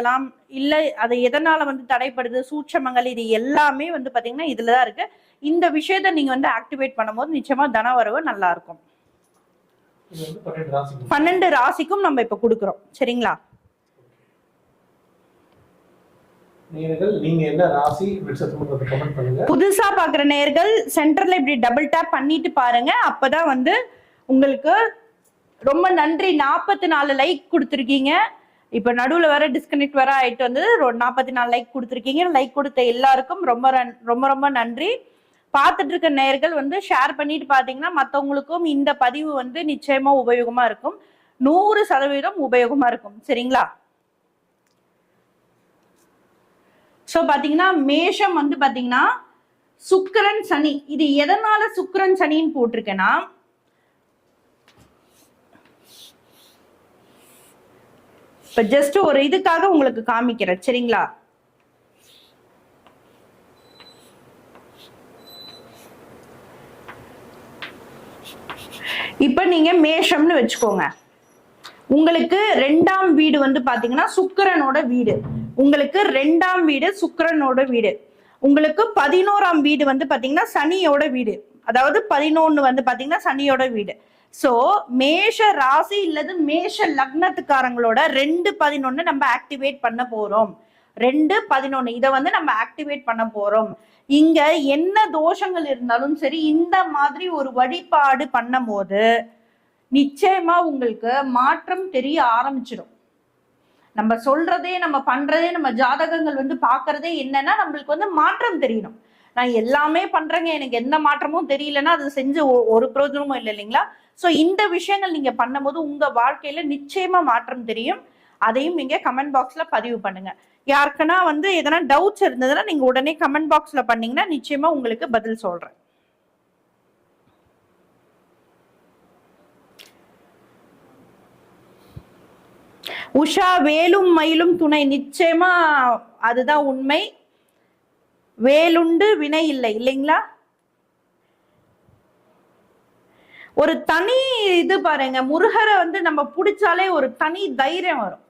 தடைப்படுத்தலாம் இல்ல அது எதனால வந்து தடைப்படுது? சூட்சமங்கள் இது எல்லாமே வந்து பாத்தீங்கன்னா இதுலதான் இருக்கு. இந்த விஷயத்த நீங்க வந்து ஆக்டிவேட் பண்ணும்போது நிச்சயமா தனவரவு நல்லா இருக்கும். பன்னெண்டு ராசி பன்னெண்டு ராசிக்கும் நம்ம இப்ப கொடுக்குறோம். சரிங்களா? புதுசா பாக்குற நேர்கள் சென்டர்ல இப்படி டபுள் டேப் பண்ணிட்டு பாருங்க. அப்பதான் வந்து உங்களுக்கு ரொம்ப நன்றி. நாற்பத்தி நாலு லைக் கொடுத்துருக்கீங்க. இப்ப நடுவுல வேற டிஸ்கனெக்ட் வேற ஆயிட்டு வந்து நாற்பத்தி நாலு லைக் கொடுத்துருக்கீங்க. லைக் கொடுத்த எல்லாருக்கும் ரொம்ப ரன்- ரொம்ப ரொம்ப நன்றி. பார்த்துட்டு இருக்க நேர்கள் வந்து ஷேர் பண்ணிட்டு பாத்தீங்கன்னா மற்றவங்களுக்கும் இந்த பதிவு வந்து நிச்சயமா உபயோகமா இருக்கும். நூறு சதவீதம் உபயோகமா இருக்கும். சரிங்களா? ஸோ பார்த்தீங்கன்னா மேஷம் வந்து பார்த்தீங்கன்னா சுக்கரன் சனி. இது எதனால சுக்கரன் சனின்னு போட்டிருக்கேன்னா இப்ப ஜஸ்ட் ஒரு இதுக்காக உங்களுக்கு காமிக்கிறேன் சரிங்களா? இப்ப நீங்க மேஷம்னு வச்சுக்கோங்க. உங்களுக்கு ரெண்டாம் வீடு வந்து பாத்தீங்கன்னா சுக்கரனோட வீடு. உங்களுக்கு ரெண்டாம் வீடு சுக்கரனோட வீடு. உங்களுக்கு பதினோராம் வீடு வந்து பாத்தீங்கன்னா சனியோட வீடு. அதாவது பதினொன்னு வந்து பாத்தீங்கன்னா சனியோட வீடு. சோ மேஷ ராசி இல்லது மேஷ லக்னத்துக்காரங்களோட ரெண்டு பதினொன்னு நம்ம ஆக்டிவேட் பண்ண போறோம். ரெண்டு பதினொன்னு. இதை வந்து நம்ம ஆக்டிவேட் பண்ண போறோம். இங்க என்ன தோஷங்கள் இருந்தாலும் சரி இந்த மாதிரி ஒரு வழிபாடு பண்ணும்போது நிச்சயமா உங்களுக்கு மாற்றம் தெரிய ஆரம்பிச்சிடும் நம்ம சொல்றதே நம்ம பண்றதே நம்ம ஜாதகங்கள் வந்து பாக்குறதே என்னன்னா நம்மளுக்கு வந்து மாற்றம் தெரியணும். நான் எல்லாமே பண்றேங்க. எனக்கு எந்த மாற்றமும் தெரியலன்னா அது செஞ்சு ஒரு பிரயோஜனமும் இல்லை இல்லைங்களா? ஸோ இந்த விஷயங்கள் நீங்க பண்ணும்போது உங்க வாழ்க்கையில நிச்சயமா மாற்றம் தெரியும். அதையும் நீங்க கமெண்ட் பாக்ஸ்ல பதிவு பண்ணுங்க. யாருக்குன்னா வந்து எதனா டவுட்ஸ் இருந்ததுன்னா நீங்க உடனே கமெண்ட் பாக்ஸ்ல பண்ணீங்கன்னா நிச்சயமா உங்களுக்கு பதில் சொல்றேன். உஷா வேலும் மயிலும் துணை. நிச்சயமா அதுதான் உண்மை. வேலுண்டு வினை இல்லை இல்லைங்களா? ஒரு தனி இது பாருங்க முருகரை வந்து நம்ம பிடிச்சாலே ஒரு தனி தைரியம் வரும்.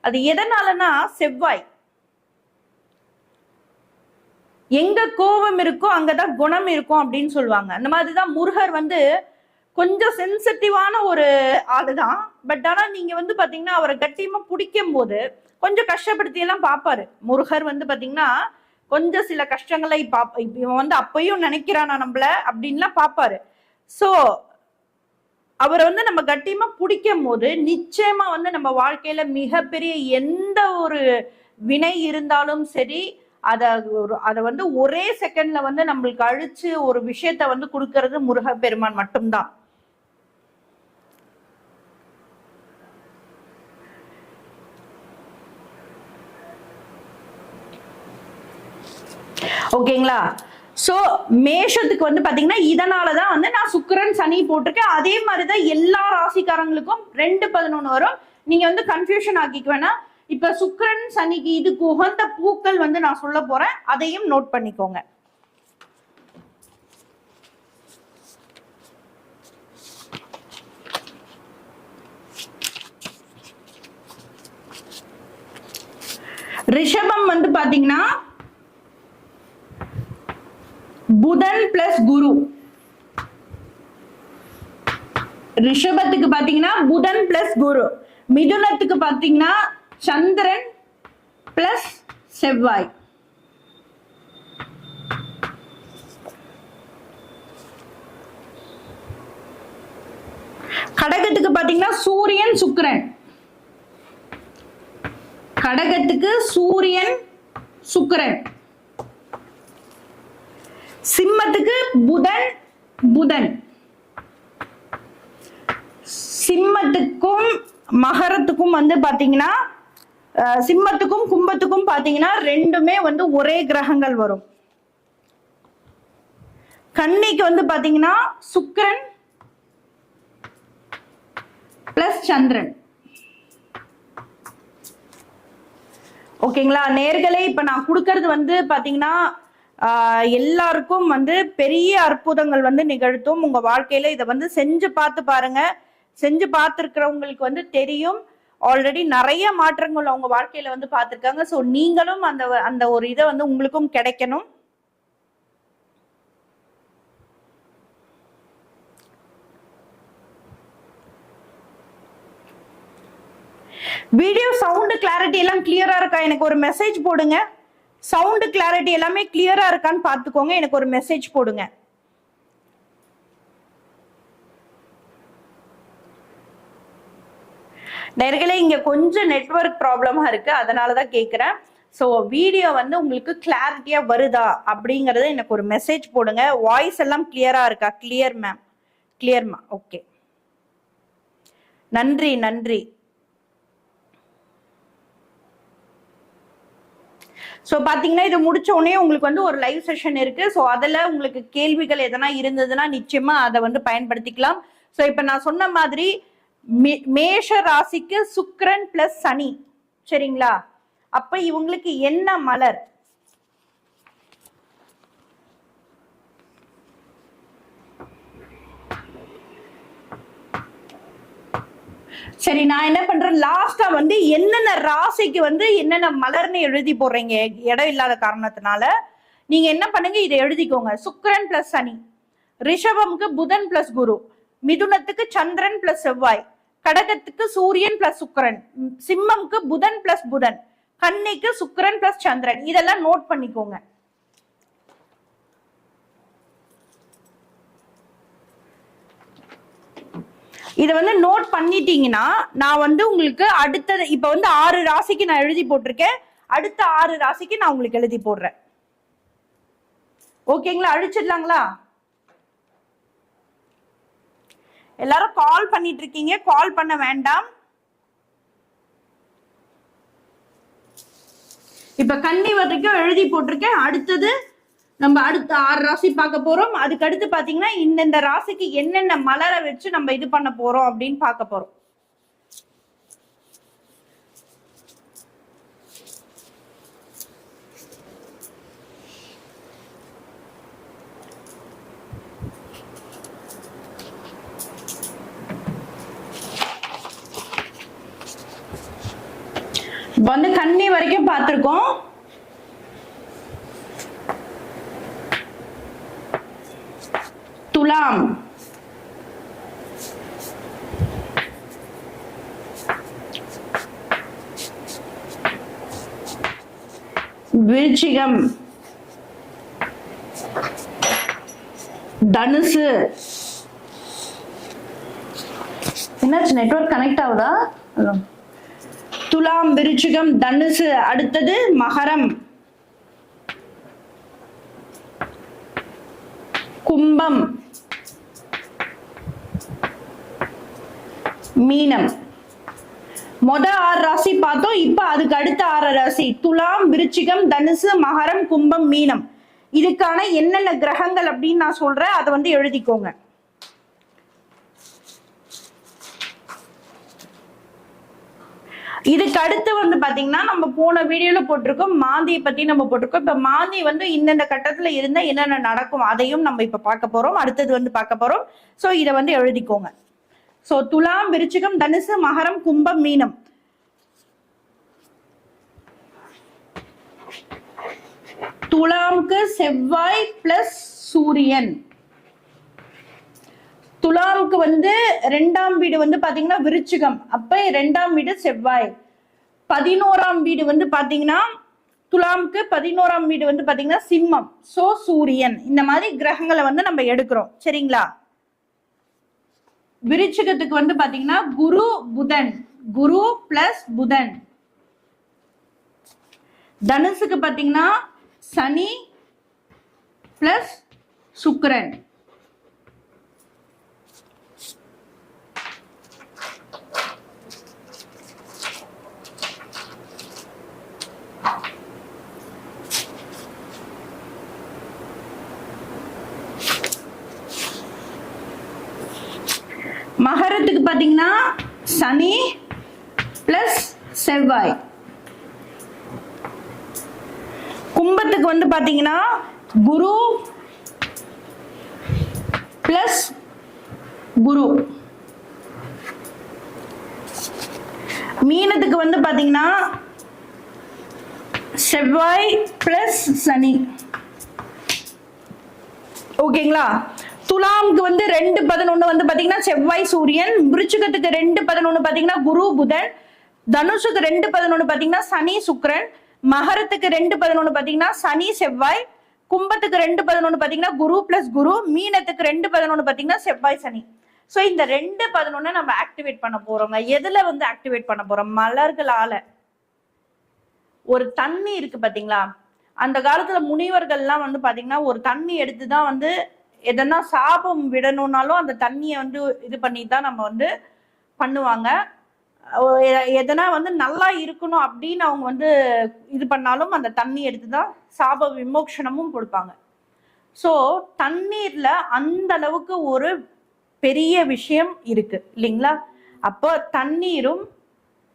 அது எதனாலனா செவ்வாய். எங்க கோபம் இருக்கோ அங்கதான் குணம் இருக்கும் அப்படின்னு சொல்லுவாங்க. அந்த மாதிரிதான் முருகர் வந்து கொஞ்சம் சென்சிட்டிவான ஒரு ஆளுதான். பட் ஆனா நீங்க வந்து பாத்தீங்கன்னா அவரை கட்டியமா பிடிக்கும் போது கொஞ்சம் கஷ்டப்படுத்தி எல்லாம் பாப்பாரு முருகர் வந்து பாத்தீங்கன்னா கொஞ்சம் சில கஷ்டங்களை பாப்ப இப்ப இவன் வந்து அப்பயும் நினைக்கிறானா நம்மள? அப்படின்லாம் பாப்பாரு. சோ அவரை வந்து நம்ம கட்டியமா பிடிக்கும் போது நிச்சயமா வந்து நம்ம வாழ்க்கையில மிகப்பெரிய எந்த ஒரு வினை இருந்தாலும் சரி அத ஒரு அதை வந்து ஒரே செகண்ட்ல வந்து நம்மளுக்கு அழிச்சு ஒரு விஷயத்த வந்து கொடுக்கறது முருகப்பெருமான் மட்டும்தான். ஓகேங்களா? ஸோ மேஷத்துக்கு வந்து பார்த்தீங்கன்னா இதனால தான் வந்து நான் சுக்கரன் சனி போட்டிருக்கேன். அதே மாதிரி தான் எல்லா ராசிக்காரங்களுக்கும் ரெண்டு பதினொன்று வரும். நீங்கள் வந்து கன்ஃபியூஷன் ஆக்கிக்க வேணா இப்போ சுக்கரன் சனிக்கு இதுக்கு உகந்த பூக்கள் வந்து நான் சொல்ல போகிறேன் அதையும் நோட் பண்ணிக்கோங்க. ரிஷபம் வந்து பாத்தீங்கன்னா புதன் பிளஸ் குரு. ரிஷபத்துக்கு பாத்தீங்கன்னா புதன் பிளஸ் குரு. மிதுனத்துக்கு பாத்தீங்கன்னா சந்திரன் பிளஸ் செவ்வாய். கடகத்துக்கு பாத்தீங்கன்னா சூரியன் சுக்கிரன். கடகத்துக்கு சூரியன் சுக்கிரன். சிம்மத்துக்கு புதன் புதன். சிம்மத்துக்கும் மகரத்துக்கும் வந்து பாத்தீங்கன்னா சிம்மத்துக்கும் கும்பத்துக்கும் பாத்தீங்கன்னா ரெண்டுமே வந்து ஒரே கிரகங்கள் வரும். கன்னிக்கு வந்து பாத்தீங்கன்னா சுக்கரன் பிளஸ் சந்திரன். ஓகேங்களா? நேர்களே இப்ப நான் கொடுக்கறது வந்து பாத்தீங்கன்னா எல்லாருக்கும் வந்து பெரிய அற்புதங்கள் வந்து நிகழ்த்தும். உங்க வாழ்க்கையில இதை வந்து செஞ்சு பார்த்து பாருங்க. செஞ்சு பார்த்துருக்கிறவங்களுக்கு வந்து தெரியும். ஆல்ரெடி நிறைய மாற்றங்கள் அவங்க வாழ்க்கையில வந்து பார்த்துருக்காங்க. ஸோ நீங்களும் அந்த அந்த ஒரு இதை வந்து உங்களுக்கும் கிடைக்கணும். வீடியோ சவுண்டு கிளாரிட்டி எல்லாம் கிளியரா இருக்கா? எனக்கு ஒரு மெசேஜ் போடுங்க. சவுண்டு கிளாரிட்டி எல்லாமே கிளியரா இருக்கான்னு பார்த்துக்கோங்க. எனக்கு ஒரு மெசேஜ் போடுங்க. நேர்களே இங்க கொஞ்சம் நெட்வொர்க் ப்ராப்ளமா இருக்கு. அதனாலதான் தான் கேட்குறேன் ஸோ வீடியோ வந்து உங்களுக்கு கிளாரிட்டியா வருதா? அப்படிங்கறத எனக்கு ஒரு மெசேஜ் போடுங்க. வாய்ஸ் எல்லாம் கிளியரா இருக்கா? கிளியர் மேம் கிளியர்மா ஓகே நன்றி நன்றி. ஸோ பார்த்தீங்கன்னா இது முடிச்ச உடனே உங்களுக்கு வந்து ஒரு லைவ் செஷன் இருக்கு. ஸோ அதில் உங்களுக்கு கேள்விகள் எதனா இருந்ததுன்னா நிச்சயமா அதை வந்து பயன்படுத்திக்கலாம். ஸோ இப்போ நான் சொன்ன மாதிரி மே- மேஷ ராசிக்கு சுக்கிரன் பிளஸ் சனி. சரிங்களா? அப்ப இவங்களுக்கு என்ன மலர்? சரி நான் என்ன பண்றேன்? லாஸ்டா வந்து என்னென்ன ராசிக்கு வந்து என்னென்ன மலர்னு எழுதி போடுறீங்க? இடம் இல்லாத காரணத்தினால. நீங்க என்ன பண்ணுங்க? இதை எழுதிக்கோங்க. சுக்கரன் பிளஸ் சனி. ரிஷபம்க்கு புதன் பிளஸ் குரு. மிதுனத்துக்கு சந்திரன் பிளஸ் செவ்வாய். கடகத்துக்கு சூரியன் பிளஸ் சுக்கரன். சிம்மம்க்கு புதன் பிளஸ் புதன். கன்னிக்கு சுக்கரன் பிளஸ் சந்திரன். இதெல்லாம் நோட் பண்ணிக்கோங்க. இதை வந்து நோட் பண்ணிட்டீங்கன்னா நான் வந்து உங்களுக்கு அடுத்தது இப்போ வந்து ஆறு ராசிக்கு நான் எழுதி போட்டிருக்கேன். அடுத்த ஆறு ராசிக்கு நான் உங்களுக்கு எழுதி போடுறேன். ஓகேங்களா அழிச்சிடலாங்களா? எல்லாரும் கால் பண்ணிட்டு இருக்கீங்க கால் பண்ண வேண்டாம். இப்ப கன்னி வரைக்கும் எழுதி போட்டிருக்கேன். அடுத்தது நம்ம அடுத்த ஆறு ராசி பார்க்க போறோம். அதுக்கு அடுத்து பாத்தீங்கன்னா இந்தந்த ராசிக்கு என்னென்ன மலரை வச்சு நம்ம இது பண்ண போறோம் அப்படின்னு பார்க்க போறோம். இப்போ வந்து கண்ணி வரைக்கும் பார்த்திருக்கோம். துலாம். விருச்சிகம். தனுசு. என்னாச்சு நெட்வொர்க் கனெக்ட் ஆகுதா? துலாம் விருச்சிகம் தனுசு. அடுத்தது மகரம். கும்பம். மீனம். மொத ஆறு ராசி பார்த்தோம். இப்ப அதுக்கு அடுத்த ஆறு ராசி. துலாம் விருச்சிகம் தனுசு மகரம் கும்பம் மீனம். இதுக்கான என்னென்ன கிரகங்கள் அப்படின்னு நான் சொல்றேன். அதை வந்து எழுதிக்கோங்க. இதுக்கு அடுத்து வந்து பாத்தீங்கன்னா நம்ம போன வீடியோல போட்டிருக்கோம். மாந்தியை பத்தி நம்ம போட்டிருக்கோம். இப்ப மாந்தி வந்து இந்தந்த கட்டத்துல இருந்தா என்னென்ன நடக்கும் அதையும் நம்ம இப்ப பார்க்க போறோம். அடுத்தது வந்து பார்க்க போறோம். சோ இதை வந்து எழுதிக்கோங்க. சோ துலாம் விருச்சிகம் தனுசு மகரம் கும்பம் மீனம். துலாம்க்கு செவ்வாய் பிளஸ் சூரியன். துலாம்க்கு வந்து ரெண்டாம் வீடு வந்து பாத்தீங்கன்னா விருச்சிகம். அப்ப ரெண்டாம் வீடு செவ்வாய். பதினோராம் வீடு வந்து பாத்தீங்கன்னா துலாம்க்கு பதினோராம் வீடு வந்து பாத்தீங்கன்னா சிம்மம். சோ சூரியன். இந்த மாதிரி கிரகங்களை வந்து நம்ம எடுக்கிறோம். சரிங்களா? விருச்சிகத்துக்கு வந்து பாத்தீங்கன்னா குரு புதன். குரு பிளஸ் புதன். தனுசுக்கு பாத்தீங்கன்னா சனி பிளஸ் சுக்கரன். மகரத்துக்கு பார்த்தீங்கன்னா சனி பிளஸ் செவ்வாய். கும்பத்துக்கு வந்து பார்த்தீங்கன்னா குரு பிளஸ் குரு. மீனத்துக்கு வந்து பார்த்தீங்கன்னா செவ்வாய் பிளஸ் சனி. ஓகேங்களா? துலாம்க்கு வந்து ரெண்டு பதினொன்னு வந்து பாத்தீங்கன்னா செவ்வாய் சூரியன் விருச்சிகத்துக்கு ரெண்டு பதினொன்னு பாத்தீங்கன்னா குரு புதன் தனுஷுக்கு ரெண்டு பதினொன்னு பாத்தீங்கன்னா சனி சுக்ரன் மகரத்துக்கு ரெண்டு பதினொன்னு பாத்தீங்கன்னா சனி செவ்வாய் கும்பத்துக்கு ரெண்டு பதினொன்னு பாத்தீங்கன்னா குரு பிளஸ் குரு மீனத்துக்கு ரெண்டு பதினொன்னு பாத்தீங்கன்னா செவ்வாய் சனி. சோ இந்த ரெண்டு பதினொன்னு நம்ம ஆக்டிவேட் பண்ண போறோங்க. எதுல வந்து ஆக்டிவேட் பண்ண போறோம்? மலர்களால. ஒரு தண்ணி இருக்கு பாத்தீங்களா? அந்த காலத்துல முனிவர்கள்லாம் வந்து பாத்தீங்கன்னா ஒரு தண்ணி எடுத்து தான் வந்து எதனா சாபம் விடணும்னாலும் அந்த தண்ணியை வந்து இது பண்ணி தான் நம்ம வந்து பண்ணுவாங்க. எதனா வந்து நல்லா இருக்கணும் அப்படின்னு அவங்க வந்து இது பண்ணாலும் அந்த தண்ணி எடுத்து தான் சாப விமோக்ஷனமும் கொடுப்பாங்க. ஸோ தண்ணீர்ல அந்த அளவுக்கு ஒரு பெரிய விஷயம் இருக்கு இல்லைங்களா? அப்போ தண்ணீரும்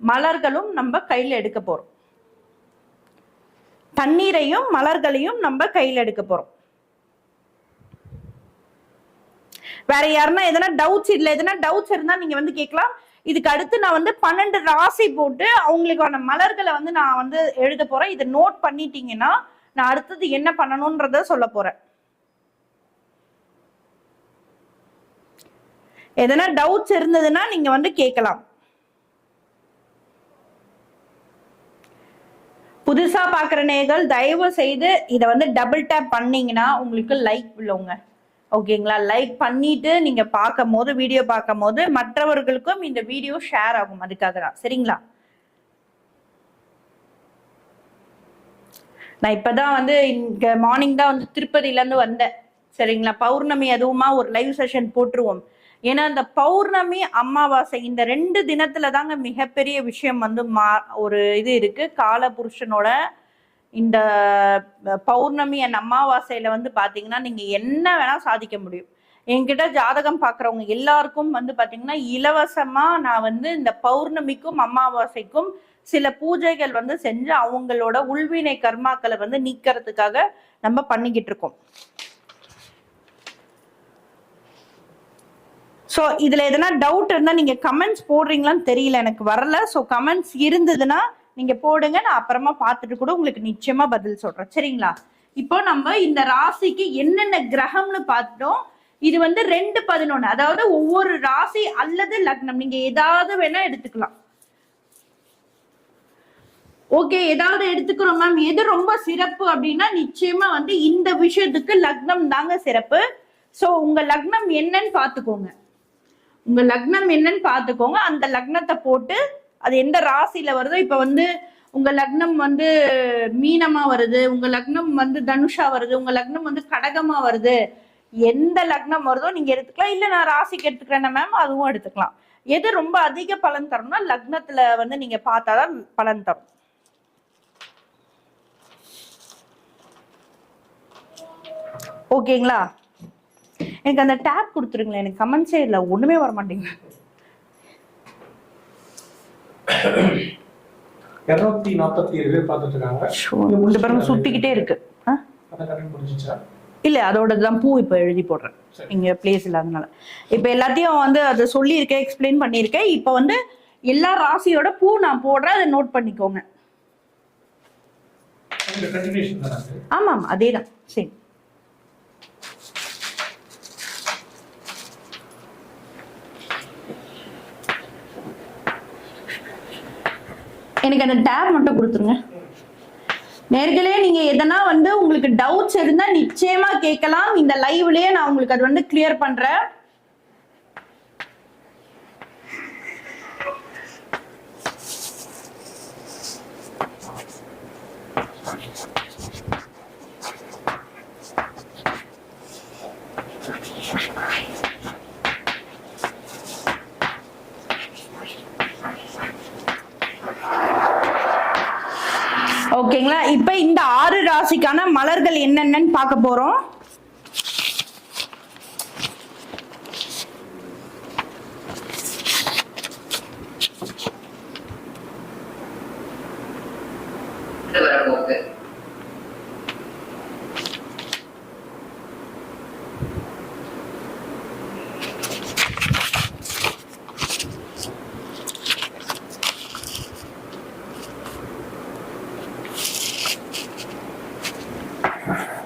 மலர்களும் நம்ம கையில் எடுக்க போறோம். தண்ணீரையும் மலர்களையும் நம்ம கையில் எடுக்க போறோம். வேற யாருன்னா எதனா டவுட்ஸ் இதுல எதனா டவுட்ஸ் இருந்தா நீங்க வந்து கேட்கலாம். இதுக்கு அடுத்து நான் வந்து பன்னெண்டு ராசி போட்டு அவங்களுக்கான மலர்களை வந்து நான் வந்து எழுத போறேன். இதை நோட் பண்ணிட்டீங்கன்னா நான் அடுத்தது என்ன பண்ணணும்ன்றத சொல்ல போறேன். எதனா டவுட்ஸ் இருந்ததுன்னா நீங்க வந்து கேட்கலாம். புதுசா பாக்குற நேர்கள் தயவு செய்து இதை வந்து டபுள் டேப் பண்ணீங்கன்னா உங்களுக்கு லைக் உள்ளவங்க. ஓகேங்களா லைக் பண்ணிட்டு நீங்க பார்க்கும் போது வீடியோ பார்க்கும் போது மற்றவர்களுக்கும் இந்த வீடியோ ஷேர் ஆகும். அதுக்காக தான். சரிங்களா? நான் இப்பதான் வந்து இங்க மார்னிங் தான் வந்து திருப்பதியில இருந்து வந்தேன். சரிங்களா? பௌர்ணமி அதுவுமா ஒரு லைவ் செஷன் போட்டுருவோம். ஏன்னா இந்த பௌர்ணமி அமாவாசை இந்த ரெண்டு தினத்துல தாங்க மிகப்பெரிய விஷயம் வந்து மா ஒரு இது இருக்கு. கால புருஷனோட இந்த பௌர்ணமி அண்ட் அமாவாசையில வந்து பாத்தீங்கன்னா நீங்க என்ன வேணா சாதிக்க முடியும். என்கிட்ட ஜாதகம் பாக்குறவங்க எல்லாருக்கும் வந்து பாத்தீங்கன்னா இலவசமா நான் வந்து இந்த பௌர்ணமிக்கும் அமாவாசைக்கும் சில பூஜைகள் வந்து செஞ்சு அவங்களோட உள்வினை கர்மாக்களை வந்து நீக்கிறதுக்காக நம்ம பண்ணிக்கிட்டு இருக்கோம். ஸோ இதுல எதனா டவுட் இருந்தா நீங்க கமெண்ட்ஸ் போடுறீங்களான்னு தெரியல எனக்கு வரல. ஸோ கமெண்ட்ஸ் இருந்ததுன்னா நீங்க போடுங்க நான் அப்புறமா பார்த்துட்டு கூட உங்களுக்கு நிச்சயமா பதில் சொல்றேன். சரிங்களா? இப்போ நம்ம இந்த ராசிக்கு என்னென்ன கிரகம்னு பார்த்தோம் இது வந்து ரெண்டு பதினொன்னு அதாவது ஒவ்வொரு ராசி அல்லது லக்னம். நீங்க ஏதாவது வேணா எடுத்துக்கலாம். ஓகே ஏதாவது எடுத்துக்கிறோம் மேம். எது ரொம்ப சிறப்பு அப்படின்னா நிச்சயமா வந்து இந்த விஷயத்துக்கு லக்னம் தாங்க சிறப்பு. சோ உங்க லக்னம் என்னன்னு பாத்துக்கோங்க உங்க லக்னம் என்னன்னு பாத்துக்கோங்க அந்த லக்னத்தை போட்டு அது எந்த ராசியில வருதோ இப்ப வந்து உங்க லக்னம் வந்து மீனமா வருது உங்க லக்னம் வந்து தனுஷா வருது உங்க லக்னம் வந்து கடகமா வருது. எந்த லக்னம் வருதோ நீங்க எடுத்துக்கலாம். இல்ல நான் ராசிக்கு எடுத்துக்கிறேன் மேம் அதுவும் எடுத்துக்கலாம். எது ரொம்ப அதிக பலன் தரும்னா லக்னத்துல வந்து நீங்க பார்த்தாதான் பலன் தரும். ஓகேங்களா எனக்கு அந்த டேப் கொடுத்துருங்களேன். எனக்கு கமெண்ட்ஸே இல்லை. ஒண்ணுமே வர மாட்டேங்குது இருநூத்தி நாற்பத்தி ஏழு பேர் பார்த்துட்டு இருக்காங்க பாருங்க சுத்திக்கிட்டே இருக்கு. இல்ல அதோட தான் பூ இப்போ எழுதி போடுறேன். இங்க பிளேஸ் இல்லாதனால. இப்ப எல்லாத்தையும் வந்து அதை சொல்லியிருக்கேன் எக்ஸ்பிளைன் பண்ணியிருக்கேன். இப்போ வந்து எல்லா ராசியோட பூ நான் போடுறேன் அதை நோட் பண்ணிக்கோங்க. இந்த கண்டினியூஷன் தான் அது? ஆமா ஆமா அதே தான் சரி. எனக்கு அந்த டேப் மட்டும் கொடுத்துருங்க. நேர்களே நீங்க எதனா வந்து உங்களுக்கு டவுட்ஸ் இருந்தா நிச்சயமா கேட்கலாம். இந்த லைவ்லயே நான் உங்களுக்கு அது வந்து கிளியர் பண்றேன் ஓகேங்களா இப்ப இந்த ஆறு ராசிக்கான மலர்கள் என்னென்னு பார்க்க போறோம். Perfect.